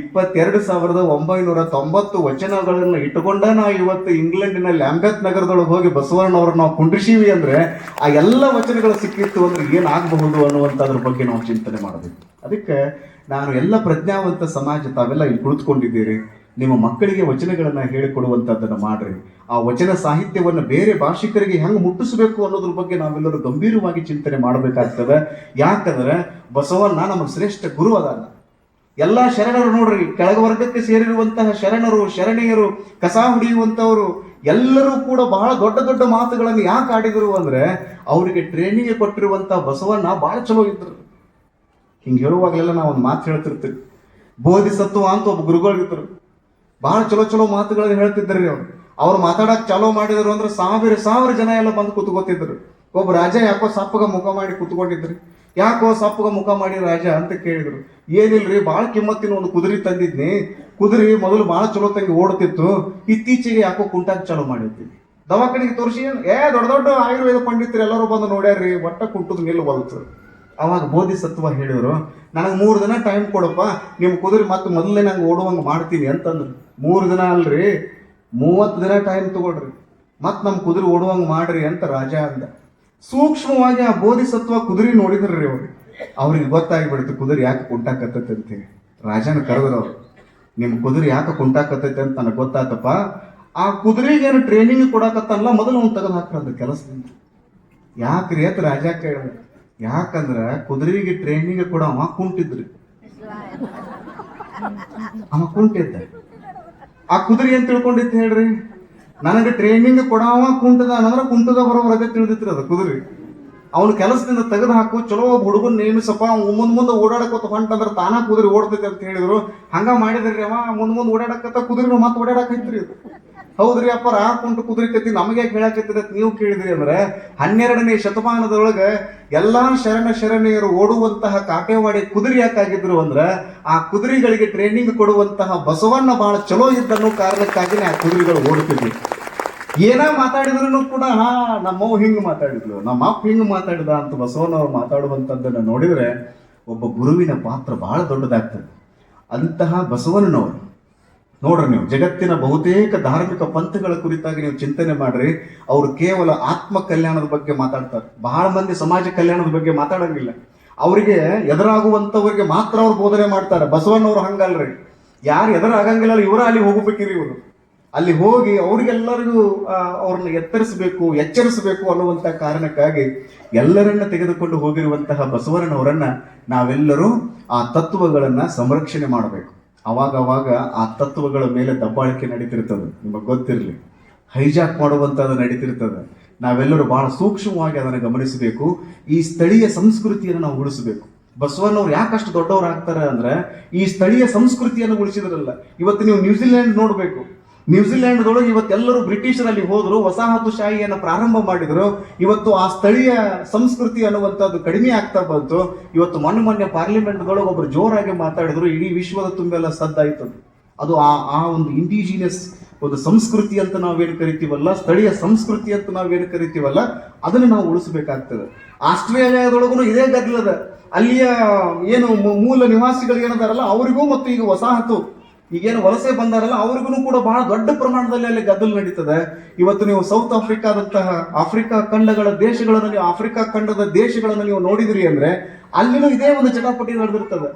ಇಪ್ಪತ್ತೆರಡು ಸಾವಿರದ ಒಂಬೈನೂರ ತೊಂಬತ್ತು ವಚನಗಳನ್ನು ಇಟ್ಟುಕೊಂಡ ನಾವು ಇವತ್ತು ಇಂಗ್ಲೆಂಡಿನ ಲ್ಯಾಂಬೆತ್ ನಗರದೊಳಗೆ ಹೋಗಿ ಬಸವಣ್ಣವ್ರನ್ನ ನಾವು ಕುಂಡ್ರಿಸೀವಿ ಅಂದ್ರೆ ಆ ಎಲ್ಲ ವಚನಗಳು ಸಿಕ್ಕಿತ್ತು ಅಂದ್ರೆ ಏನಾಗಬಹುದು ಅನ್ನುವಂಥದ್ರ ಬಗ್ಗೆ ನಾವು ಚಿಂತನೆ ಮಾಡಬೇಕು ಅದಕ್ಕೆ ನಾನು ಎಲ್ಲ ಪ್ರಜ್ಞಾವಂತ ಸಮಾಜ ತಾವೆಲ್ಲ ಇಲ್ಲಿ ಕುಳಿತುಕೊಂಡಿದ್ದೀರಿ. ನಿಮ್ಮ ಮಕ್ಕಳಿಗೆ ವಚನಗಳನ್ನು ಹೇಳಿಕೊಡುವಂಥದ್ದನ್ನು ಮಾಡ್ರಿ. ಆ ವಚನ ಸಾಹಿತ್ಯವನ್ನು ಬೇರೆ ಭಾಷಿಕರಿಗೆ ಹೆಂಗೆ ಮುಟ್ಟಿಸಬೇಕು ಅನ್ನೋದ್ರ ಬಗ್ಗೆ ನಾವೆಲ್ಲರೂ ಗಂಭೀರವಾಗಿ ಚಿಂತನೆ ಮಾಡಬೇಕಾಗ್ತದೆ. ಯಾಕಂದ್ರೆ ಬಸವಣ್ಣ ನಮಗೆ ಶ್ರೇಷ್ಠ ಗುರು ಅದಾನ. ಎಲ್ಲ ಶರಣರು ನೋಡ್ರಿ, ಕೆಳಗ ವರ್ಗಕ್ಕೆ ಸೇರಿರುವಂತಹ ಶರಣರು, ಶರಣೆಯರು, ಕಸ ಹುಡಿಯುವಂಥವರು, ಎಲ್ಲರೂ ಕೂಡ ಬಹಳ ದೊಡ್ಡ ದೊಡ್ಡ ಮಾತುಗಳನ್ನು ಯಾಕೆ ಆಡಿದರು ಅಂದ್ರೆ, ಅವರಿಗೆ ಟ್ರೈನಿಂಗ್ ಕೊಟ್ಟಿರುವಂತಹ ಬಸವಣ್ಣ ಬಹಳ ಚಲೋ ಇದ್ರು. ಹಿಂಗೆ ಹೇಳುವಾಗಲೆಲ್ಲ ನಾವು ಒಂದು ಮಾತು ಹೇಳ್ತಿರ್ತೀವಿ. ಬೋಧಿಸತ್ವ ಅಂತ ಒಬ್ಬ ಗುರುಗಳು ಇದ್ರು. ಬಹಳ ಚಲೋ ಚಲೋ ಮಾತುಗಳನ್ನ ರೀ ಅವ್ರು. ಅವ್ರು ಮಾತಾಡಕ್ ಚಾಲೋ ಮಾಡಿದ್ರು ಅಂದ್ರೆ ಸಾವಿರ ಸಾವಿರ ಜನ ಎಲ್ಲ ಬಂದು ಕೂತ್ಕೋತಿದ್ರು. ಒಬ್ಬ ರಾಜ ಯಾಕೋ ಸಪ್ಪಗ ಮುಖ ಮಾಡಿ ಕೂತ್ಕೊಂಡಿದ್ರಿ. ಯಾಕೋ ಸಪ್ಪಗ ಮುಖ ಮಾಡಿ ರಾಜ ಅಂತ ಕೇಳಿದ್ರು. ಏನಿಲ್ರಿ ಭಾಳ ಕಿಮ್ಮತ್ತಿನ ಒಂದು ಕುದುರೆ ತಂದಿದ್ನಿ. ಕುದುರೆ ಮೊದಲು ಭಾಳ ಚಲೋ ತಂಗಿ ಓಡ್ತಿತ್ತು. ಇತ್ತೀಚೆಗೆ ಯಾಕೋ ಕುಂಟಾಕ್ ಚಾಲೋ ಮಾಡಿದ್ವಿ. ದವಾಖಾನೆಗೆ ತೋರಿಸಿ ಏ ದೊಡ್ಡ ದೊಡ್ಡ ಆಯುರ್ವೇದ ಪಂಡಿತರು ಎಲ್ಲರೂ ಬಂದು ನೋಡ್ಯಾರ್ರಿ, ಒಟ್ಟ ಕುಂಟದ ನಿಲ್ಬಲ್ತು ಅವಾಗ ಬೋಧಿಸತ್ವ ಹೇಳಿದ್ರು, ನನಗೆ ಮೂರು ದಿನ ಟೈಮ್ ಕೊಡಪ್ಪ ನಿಮ್ಮ ಕುದುರೆ ಮತ್ತೆ ಮೊದಲೇ ನಂಗೆ ಓಡುವಂಗೆ ಮಾಡ್ತೀನಿ ಅಂತಂದ್ರು. ಮೂರು ದಿನ ಅಲ್ರಿ, ಮೂವತ್ತು ದಿನ ಟೈಮ್ ತಗೊಳ್ರಿ, ಮತ್ತೆ ನಮ್ಮ ಕುದುರೆ ಓಡುವಂಗೆ ಮಾಡ್ರಿ ಅಂತ ರಾಜ ಅಂದ. ಸೂಕ್ಷ್ಮವಾಗಿ ಆ ಬೋಧಿಸತ್ವ ಕುದುರೆ ನೋಡಿದ್ರಿ ಅವ್ರು. ಅವ್ರಿಗೆ ಗೊತ್ತಾಗಿಬಿಡ್ತು, ಕುದುರೆ ಯಾಕೆ ಕುಂಟಾಕತ್ತೈತೆ ಅಂತೇಳಿ ರಾಜನ ಕರೆದ್ರು ಅವ್ರು ನಿಮ್ಮ ಕುದುರೆ ಯಾಕೆ ಕುಂಟಾಕತ್ತೈತೆ ಅಂತ ನನಗೆ ಗೊತ್ತಾತಪ್ಪ. ಆ ಕುದುರೆಗೇನು ಟ್ರೈನಿಂಗ್ ಕೊಡಾಕತ್ತಲ್ಲ ಮೊದಲು ಅವ್ನು ತೆಗೆದು ಹಾಕ್ರದ ಕೆಲಸದಿಂದ. ಯಾಕ್ರಿ ಅಂತ ರಾಜ ಕೇಳಿದ ಯಾಕಂದ್ರ ಕುದುರೆಗೆ ಟ್ರೈನಿಂಗ್ ಕೂಡ ಅವ ಕುಂಟಿದ್ರಿ ಅವ ಕುಂಟಿದ್ದ ಆ ಕುದುರೆ ಏನ್ ತಿಳ್ಕೊಂಡಿತ್ತು ಹೇಳ್ರಿ? ನನಗೆ ಟ್ರೈನಿಂಗ್ ಕೊಡವ ಕುಂಟದ ಅಂದ್ರೆ ಕುಂಟದ ಬರೋವರೆಗೆ ತಿಳಿದಿತ್ರಿ ಅದು ಕುದುರೆ. ಅವನ ಕೆಲಸದಿಂದ ತೆಗೆದು ಹಾಕು, ಚಲೋ ಒಬ್ಬ ಹುಡುಗನ್ ನೇಮಿಸಪ್ಪ, ಅವ್ನು ಮುಂದ್ ಮುಂದೆ ಓಡಾಡಕೋತ ಹೊಂಟಂದ್ರೆ ತಾನ ಕುದುರೆ ಓಡ್ತೈತೆ ಅಂತ ಹೇಳಿದ್ರು. ಹಂಗ ಮಾಡಿದ್ರಿ ಅವ, ಮುಂದ್ ಮುಂದೆ ಓಡಾಡಕತ್ತ ಕುದುರೆ ಮತ್ತೆ ಓಡಾಡಕೈತ್ರಿ ಅದು. ಹೌದ್ರಿ ಅಪ್ಪ ಆ ಕುಂಟು ನಮಗೆ ಯಾಕೆ ನೀವು ಕೇಳಿದ್ರಿ ಅಂದ್ರೆ, ಹನ್ನೆರಡನೇ ಶತಮಾನದೊಳಗೆ ಎಲ್ಲಾ ಶರಣ ಶರಣೆಯರು ಓಡುವಂತಹ ಕಾಟೇವಾಡಿ ಕುದುರೆ ಯಾಕಾಗಿದ್ರು ಅಂದ್ರೆ, ಆ ಕುದುರೆಗಳಿಗೆ ಟ್ರೈನಿಂಗ್ ಕೊಡುವಂತಹ ಬಸವಣ್ಣ ಬಹಳ ಚಲೋ ಇದ್ದನ್ನೋ ಕಾರಣಕ್ಕಾಗಿನೇ ಆ ಕುದುರೆಗಳು ಓಡುತ್ತಿದ್ವಿ. ಏನ ಮಾತಾಡಿದ್ರು ಕೂಡ, ಹಾ ನಮ್ಮವ್ ಹಿಂಗ್ ಮಾತಾಡಿದ್ಲು. ನಮ್ಮ ಅಪ್ಪ ಹಿಂಗ್ ಮಾತಾಡಿದ ಅಂತ ಬಸವಣ್ಣವ್ರು ಮಾತಾಡುವಂಥದ್ದನ್ನು ನೋಡಿದ್ರೆ, ಒಬ್ಬ ಗುರುವಿನ ಪಾತ್ರ ಬಹಳ ದೊಡ್ಡದಾಗ್ತದೆ. ಅಂತಹ ಬಸವಣ್ಣನವರು ನೋಡ್ರಿ ನೀವು, ಜಗತ್ತಿನ ಬಹುತೇಕ ಧಾರ್ಮಿಕ ಪಂಥಗಳ ಕುರಿತಾಗಿ ನೀವು ಚಿಂತನೆ ಮಾಡ್ರಿ, ಅವರು ಕೇವಲ ಆತ್ಮ ಕಲ್ಯಾಣದ ಬಗ್ಗೆ ಮಾತಾಡ್ತಾರೆ. ಬಹಳ ಮಂದಿ ಸಮಾಜ ಕಲ್ಯಾಣದ ಬಗ್ಗೆ ಮಾತಾಡಂಗಿಲ್ಲ. ಅವರಿಗೆ ಎದುರಾಗುವಂತವರಿಗೆ ಮಾತ್ರ ಅವ್ರು ಬೋಧನೆ ಮಾಡ್ತಾರೆ. ಬಸವಣ್ಣವ್ರು ಹಂಗಲ್ರಿ. ಯಾರು ಎದುರಾಗಂಗಿಲ್ಲ, ಇವರ ಅಲ್ಲಿ ಹೋಗ್ಬೇಕಿರಿ ಇವರು. ಅಲ್ಲಿ ಹೋಗಿ ಅವ್ರಿಗೆಲ್ಲರಿಗೂ ಅವ್ರನ್ನ ಎತ್ತರಿಸಬೇಕು, ಎಚ್ಚರಿಸಬೇಕು ಅನ್ನುವಂಥ ಕಾರಣಕ್ಕಾಗಿ ಎಲ್ಲರನ್ನ ತೆಗೆದುಕೊಂಡು ಹೋಗಿರುವಂತಹ ಬಸವಣ್ಣವರನ್ನ ನಾವೆಲ್ಲರೂ ಆ ತತ್ವಗಳನ್ನ ಸಂರಕ್ಷಣೆ ಮಾಡಬೇಕು. ಅವಾಗ ಅವಾಗ ಆ ತತ್ವಗಳ ಮೇಲೆ ದಬ್ಬಾಳಿಕೆ ನಡೀತಿರ್ತದೆ. ನಿಮಗೆ ಗೊತ್ತಿರಲಿ. ಹೈಜಾಕ್ ಮಾಡುವಂಥದ್ದು ನಡೀತಿರ್ತದೆ. ನಾವೆಲ್ಲರೂ ಬಹಳ ಸೂಕ್ಷ್ಮವಾಗಿ ಅದನ್ನು ಗಮನಿಸಬೇಕು. ಈ ಸ್ಥಳೀಯ ಸಂಸ್ಕೃತಿಯನ್ನು ನಾವು ಉಳಿಸಬೇಕು. ಬಸವಣ್ಣವ್ರು ಯಾಕಷ್ಟು ದೊಡ್ಡವ್ರು ಆಗ್ತಾರೆ ಅಂದ್ರೆ ಈ ಸ್ಥಳೀಯ ಸಂಸ್ಕೃತಿಯನ್ನು ಉಳಿಸಿದ್ರಲ್ಲ. ಇವತ್ತು ನೀವು ನ್ಯೂಜಿಲೆಂಡ್ ನೋಡಬೇಕು. ನ್ಯೂಜಿಲೆಂಡ್ದೊಳಗೆ ಇವತ್ತೆಲ್ಲರೂ ಬ್ರಿಟಿಷರಲ್ಲಿ ಹೋದ್ರು, ವಸಾಹತುಶಾಹಿಯನ್ನು ಪ್ರಾರಂಭ ಮಾಡಿದ್ರು. ಇವತ್ತು ಆ ಸ್ಥಳೀಯ ಸಂಸ್ಕೃತಿ ಅನ್ನುವಂಥದ್ದು ಕಡಿಮೆ ಆಗ್ತಾ ಬಂತು. ಇವತ್ತು ಮೊನ್ನೆ ಮೊನ್ನೆ ಪಾರ್ಲಿಮೆಂಟ್ದೊಳಗೆ ಒಬ್ರು ಜೋರಾಗಿ ಮಾತಾಡಿದ್ರು, ಇಡೀ ವಿಶ್ವದ ತುಂಬೆಲ್ಲ ಸದ್ದಾಯ್ತು. ಅದು. ಆ ಆ ಒಂದು ಇಂಡಿಜಿನಿಯಸ್ ಒಂದು ಸಂಸ್ಕೃತಿ ಅಂತ ನಾವೇನು ಕರಿತೀವಲ್ಲ, ಸ್ಥಳೀಯ ಸಂಸ್ಕೃತಿ ಅಂತ ನಾವೇನು ಕರಿತೀವಲ್ಲ, ಅದನ್ನು ನಾವು ಉಳಿಸಬೇಕಾಗ್ತದೆ. ಆಸ್ಟ್ರೇಲಿಯಾದೊಳಗೂ ಇದೇ ಗದ್ದಲದ. ಅಲ್ಲಿಯ ಏನು ಮೂಲ ನಿವಾಸಿಗಳು ಏನದಾರಲ್ಲ, ಅವರಿಗೂ ಮತ್ತು ಈಗ ವಸಾಹತು ಈಗೇನು ವಲಸೆ ಬಂದಾರಲ್ಲ, ಅವ್ರಿಗೂ ಕೂಡ ಬಹಳ ದೊಡ್ಡ ಪ್ರಮಾಣದಲ್ಲಿ ಅಲ್ಲಿ ಗದ್ದಲು ನಡೀತದೆ. ಇವತ್ತು ನೀವು ಸೌತ್ ಆಫ್ರಿಕಾದಂತಹ ಆಫ್ರಿಕಾ ಖಂಡಗಳ ದೇಶಗಳನ್ನು ನೀವು ಆಫ್ರಿಕಾ ಖಂಡದ ದೇಶಗಳನ್ನು ನೀವು ನೋಡಿದ್ರಿ ಅಂದ್ರೆ ಅಲ್ಲಿನೂ ಇದೇ ಒಂದು ಜಟಾಪಟಿ ನಡೆದಿರ್ತದೆ.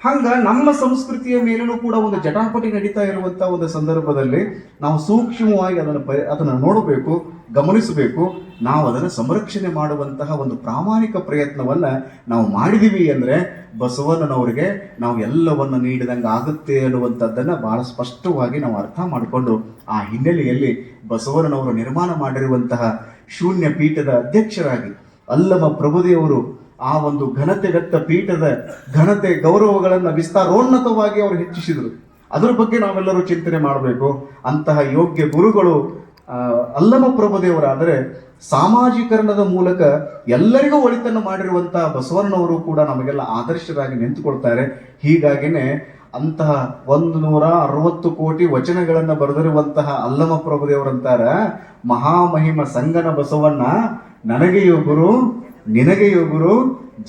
ಹಂಗ ನಮ್ಮ ಸಂಸ್ಕೃತಿಯ ಮೇಲೂ ಕೂಡ ಒಂದು ಜಟಾಪಟಿ ನಡೀತಾ ಇರುವಂತಹ ಒಂದು ಸಂದರ್ಭದಲ್ಲಿ ನಾವು ಸೂಕ್ಷ್ಮವಾಗಿ ಅದನ್ನು ಅದನ್ನು ನೋಡಬೇಕು, ಗಮನಿಸಬೇಕು. ನಾವು ಅದನ್ನು ಸಂರಕ್ಷಣೆ ಮಾಡುವಂತಹ ಒಂದು ಪ್ರಾಮಾಣಿಕ ಪ್ರಯತ್ನವನ್ನ ನಾವು ಮಾಡಿದೀವಿ ಅಂದ್ರೆ ಬಸವಣ್ಣನವರಿಗೆ ನಾವು ಎಲ್ಲವನ್ನ ನೀಡಿದಂಗೆ ಆಗುತ್ತೆ ಅನ್ನುವಂಥದ್ದನ್ನು ಬಹಳ ಸ್ಪಷ್ಟವಾಗಿ ನಾವು ಅರ್ಥ ಮಾಡಿಕೊಂಡು ಆ ಹಿನ್ನೆಲೆಯಲ್ಲಿ ಬಸವಣ್ಣನವರು ನಿರ್ಮಾಣ ಮಾಡಿರುವಂತಹ ಶೂನ್ಯ ಪೀಠದ ಅಧ್ಯಕ್ಷರಾಗಿ ಅಲ್ಲಮ ಪ್ರಭುದೇವರು ಆ ಒಂದು ಘನತೆಗತ್ತ ಪೀಠದ ಘನತೆ ಗೌರವಗಳನ್ನು ವಿಸ್ತಾರೋನ್ನತವಾಗಿ ಅವರು ಹೆಚ್ಚಿಸಿದರು. ಅದರ ಬಗ್ಗೆ ನಾವೆಲ್ಲರೂ ಚಿಂತನೆ ಮಾಡಬೇಕು. ಅಂತಹ ಯೋಗ್ಯ ಗುರುಗಳು ಅಲ್ಲಮ ಪ್ರಭುದೇವರಾದರೆ ಸಾಮಾಜೀಕರಣದ ಮೂಲಕ ಎಲ್ಲರಿಗೂ ಒಳಿತನ್ನು ಮಾಡಿರುವಂತಹ ಬಸವಣ್ಣವರು ಕೂಡ ನಮಗೆಲ್ಲ ಆದರ್ಶರಾಗಿ ನಿಂತುಕೊಳ್ತಾರೆ. ಹೀಗಾಗಿನೇ ಅಂತಹ ಒಂದು ನೂರ ಅರವತ್ತು ಕೋಟಿ ವಚನಗಳನ್ನು ಬರೆದಿರುವಂತಹ ಅಲ್ಲಮ ಪ್ರಭುದೇವರಂತಾರ, ಮಹಾಮಹಿಮ ಸಂಗನ ಬಸವಣ್ಣ, ನನಗೆಯೋ ಗುರು, ನಿನಗೆಯೋ ಗುರು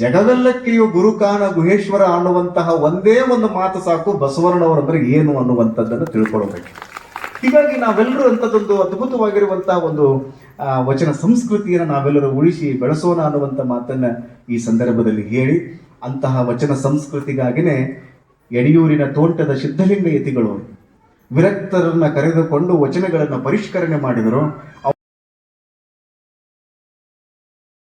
ಜಗವೆಲ್ಲಕ್ಕೆಯೂ ಗುರುಕಾನ ಗುಹೇಶ್ವರ ಅನ್ನುವಂತಹ ಒಂದೇ ಒಂದು ಮಾತು ಸಾಕು ಬಸವಣ್ಣವರಂದ್ರೆ ಏನು ಅನ್ನುವಂಥದ್ದನ್ನು ತಿಳ್ಕೊಳ್ಬೇಕು. ಹೀಗಾಗಿ ನಾವೆಲ್ಲರೂ ಅಂಥದ್ದೊಂದು ಅದ್ಭುತವಾಗಿರುವಂತಹ ಒಂದು ವಚನ ಸಂಸ್ಕೃತಿಯನ್ನು ನಾವೆಲ್ಲರೂ ಉಳಿಸಿ ಬೆಳೆಸೋಣ ಅನ್ನುವಂಥ ಮಾತನ್ನ ಈ ಸಂದರ್ಭದಲ್ಲಿ ಹೇಳಿ, ಅಂತಹ ವಚನ ಸಂಸ್ಕೃತಿಗಾಗಿನೇ ಯಡಿಯೂರಿನ ತೋಂಟದ ಸಿದ್ಧಲಿಂಗ ಯತಿಗಳು ವಿರಕ್ತರನ್ನ ಕರೆದುಕೊಂಡು ವಚನಗಳನ್ನು ಪರಿಷ್ಕರಣೆ ಮಾಡಿದರು.